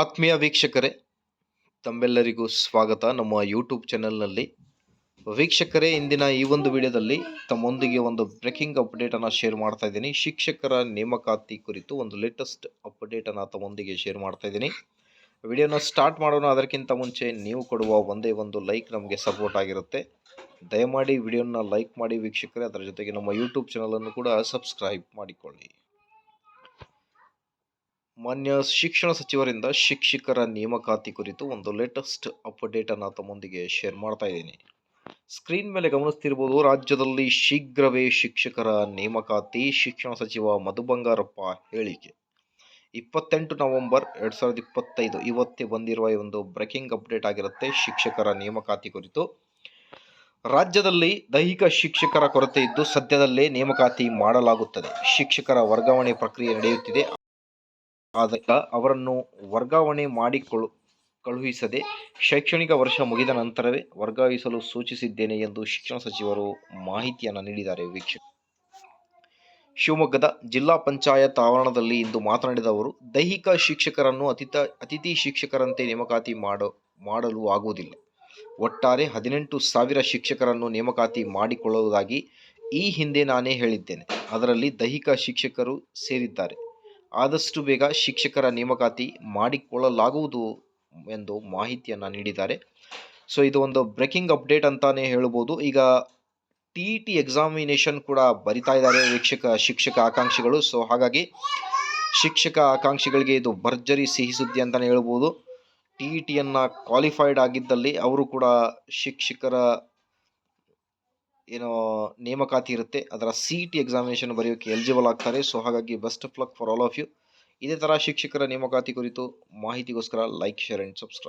ಆತ್ಮೀಯ ವೀಕ್ಷಕರೇ, ತಮ್ಮೆಲ್ಲರಿಗೂ ಸ್ವಾಗತ ನಮ್ಮ ಯೂಟ್ಯೂಬ್ ಚಾನೆಲ್ನಲ್ಲಿ ವೀಕ್ಷಕರೇ, ಇಂದಿನ ಈ ಒಂದು ವಿಡಿಯೋದಲ್ಲಿ ತಮ್ಮೊಂದಿಗೆ ಒಂದು ಬ್ರೇಕಿಂಗ್ ಅಪ್ಡೇಟನ್ನು ಶೇರ್ ಮಾಡ್ತಾ ಇದ್ದೀನಿ. ಶಿಕ್ಷಕರ ನೇಮಕಾತಿ ಕುರಿತು ಒಂದು ಲೇಟೆಸ್ಟ್ ಅಪ್ಡೇಟನ್ನು ತಮ್ಮೊಂದಿಗೆ ಶೇರ್ ಮಾಡ್ತಾ ಇದ್ದೀನಿ. ವಿಡಿಯೋನ ಸ್ಟಾರ್ಟ್ ಮಾಡೋಣ. ಅದಕ್ಕಿಂತ ಮುಂಚೆ ನೀವು ಕೊಡುವ ಒಂದೇ ಒಂದು ಲೈಕ್ ನಮಗೆ ಸಪೋರ್ಟ್ ಆಗಿರುತ್ತೆ. ದಯಮಾಡಿ ವಿಡಿಯೋನ ಲೈಕ್ ಮಾಡಿ ವೀಕ್ಷಕರೇ. ಅದರ ಜೊತೆಗೆ ನಮ್ಮ ಯೂಟ್ಯೂಬ್ ಚಾನಲನ್ನು ಕೂಡ ಸಬ್ಸ್ಕ್ರೈಬ್ ಮಾಡಿಕೊಳ್ಳಿ. ಮಾನ್ಯ ಶಿಕ್ಷಣ ಸಚಿವರಿಂದ ಶಿಕ್ಷಕರ ನೇಮಕಾತಿ ಕುರಿತು ಒಂದು ಲೇಟೆಸ್ಟ್ ಅಪ್ಡೇಟ್ ಅನ್ನು ತಮ್ಮೊಂದಿಗೆ ಶೇರ್ ಮಾಡ್ತಾ ಇದ್ದೀನಿ. ಸ್ಕ್ರೀನ್ ಮೇಲೆ ಗಮನಿಸ್ತಿರ್ಬೋದು, ರಾಜ್ಯದಲ್ಲಿ ಶೀಘ್ರವೇ ಶಿಕ್ಷಕರ ನೇಮಕಾತಿ, ಶಿಕ್ಷಣ ಸಚಿವ ಮಧು ಬಂಗಾರಪ್ಪ ಹೇಳಿಕೆ. ಇಪ್ಪತ್ತೆಂಟು ನವೆಂಬರ್ ಎರಡು ಸಾವಿರದ ಇಪ್ಪತ್ತೈದು ಇವತ್ತೇ ಬಂದಿರುವ ಈ ಒಂದು ಬ್ರೇಕಿಂಗ್ ಅಪ್ಡೇಟ್ ಆಗಿರುತ್ತೆ ಶಿಕ್ಷಕರ ನೇಮಕಾತಿ ಕುರಿತು. ರಾಜ್ಯದಲ್ಲಿ ದೈಹಿಕ ಶಿಕ್ಷಕರ ಕೊರತೆ ಇದ್ದು ಸದ್ಯದಲ್ಲೇ ನೇಮಕಾತಿ ಮಾಡಲಾಗುತ್ತದೆ. ಶಿಕ್ಷಕರ ವರ್ಗಾವಣೆ ಪ್ರಕ್ರಿಯೆ ನಡೆಯುತ್ತಿದೆ. ಆದ್ದರಿಂದ ಅವರನ್ನು ವರ್ಗಾವಣೆ ಮಾಡಿಕೊಳ್ಳು, ಕಳುಹಿಸದೆ ಶೈಕ್ಷಣಿಕ ವರ್ಷ ಮುಗಿದ ನಂತರವೇ ವರ್ಗಾಯಿಸಲು ಸೂಚಿಸಿದ್ದೇನೆ ಎಂದು ಶಿಕ್ಷಣ ಸಚಿವರು ಮಾಹಿತಿಯನ್ನು ನೀಡಿದ್ದಾರೆ ವೀಕ್ಷಕ ಶಿವಮೊಗ್ಗದ ಜಿಲ್ಲಾ ಪಂಚಾಯತ್ ಆವರಣದಲ್ಲಿ ಇಂದು ಮಾತನಾಡಿದ ಅವರು, ದೈಹಿಕ ಶಿಕ್ಷಕರನ್ನು ಅತಿಥ ಅತಿಥಿ ಶಿಕ್ಷಕರಂತೆ ನೇಮಕಾತಿ ಮಾಡೋ, ಮಾಡಲು ಆಗುವುದಿಲ್ಲ. ಒಟ್ಟಾರೆ ಹದಿನೆಂಟು ಸಾವಿರ ಶಿಕ್ಷಕರನ್ನು ನೇಮಕಾತಿ ಮಾಡಿಕೊಳ್ಳುವುದಾಗಿ ಈ ಹಿಂದೆ ನಾನೇ ಹೇಳಿದ್ದೇನೆ. ಅದರಲ್ಲಿ ದೈಹಿಕ ಶಿಕ್ಷಕರು ಸೇರಿದ್ದಾರೆ. ಆದಷ್ಟು ಬೇಗ ಶಿಕ್ಷಕರ ನೇಮಕಾತಿ ಮಾಡಿಕೊಳ್ಳಲಾಗುವುದು ಎಂದು ಮಾಹಿತಿಯನ್ನು ನೀಡಿದ್ದಾರೆ. ಸೊ ಇದು ಒಂದು ಬ್ರೇಕಿಂಗ್ ಅಪ್ಡೇಟ್ ಅಂತಾನೆ ಹೇಳ್ಬೋದು. ಈಗ ಟಿ ಇ ಟಿ ಎಕ್ಸಾಮಿನೇಷನ್ ಕೂಡ ಬರಿತಾ ಇದ್ದಾರೆ ವೀಕ್ಷಕ, ಶಿಕ್ಷಕ ಆಕಾಂಕ್ಷಿಗಳು. ಸೊ ಹಾಗಾಗಿ ಶಿಕ್ಷಕ ಆಕಾಂಕ್ಷಿಗಳಿಗೆ ಇದು ಭರ್ಜರಿ ಸಿಹಿ ಸುದ್ದಿ ಅಂತಲೇ ಹೇಳ್ಬೋದು. ಟಿ ಇ ಟಿಯನ್ನು ಕ್ವಾಲಿಫೈಡ್ ಆಗಿದ್ದಲ್ಲಿ ಅವರು ಕೂಡ ಶಿಕ್ಷಕರ ಏನೋ ನೇಮಕಾತಿ ಇರುತ್ತೆ, ಅದರ ಸಿ ಟಿ ಎಕ್ಸಾಮಿನೇಷನ್ ಬರೆಯೋಕ್ಕೆ ಎಲಿಜಿಬಲ್ ಆಗ್ತಾರೆ. ಸೊ ಹಾಗಾಗಿ best of luck for all of you ಇದೇ ಥರ ಶಿಕ್ಷಕರ ನೇಮಕಾತಿ ಕುರಿತು ಮಾಹಿತಿಗೋಸ್ಕರ ಲೈಕ್ ಶೇರ್ ಆ್ಯಂಡ್ ಸಬ್ಸ್ಕ್ರೈಬ್